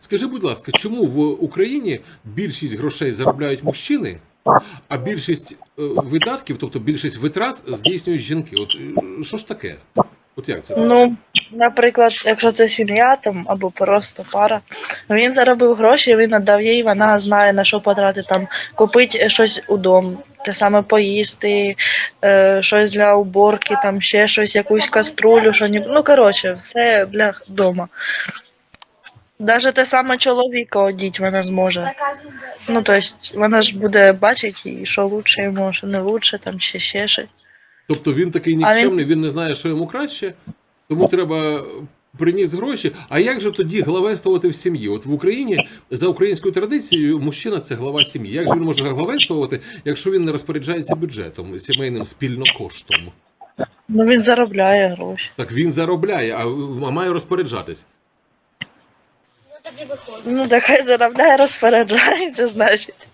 Скажи, будь ласка, чому в Україні більшість грошей заробляють мужчини, а більшість е, видатків, тобто більшість витрат, здійснюють жінки? От е, що ж таке? От як це? Ну, наприклад, якщо це сім'я там або просто пара, він заробив гроші, він надав їй, вона знає на що потратити там, купити щось у дом, те саме поїсти, е, щось для уборки, там ще щось, якусь каструлю, що ні. Ну, коротше, все для дома. Навіть те саме чоловіка одіть вона зможе. Ну, тобто, вона ж буде бачити, і що лучше йому, що не лучше, там ще ще щось. Тобто він такий нікчемний, він не знає, що йому краще, тому треба приніс гроші. А як же тоді главенствувати в сім'ї? От в Україні за українською традицією мужчина це глава сім'ї. Як же він може главенствувати, якщо він не розпоряджається бюджетом, сімейним спільно коштом? Ну, він заробляє гроші. Так він заробляє, а а має розпоряджатись. Ну, так хай заробляє, розпоряджається, значить.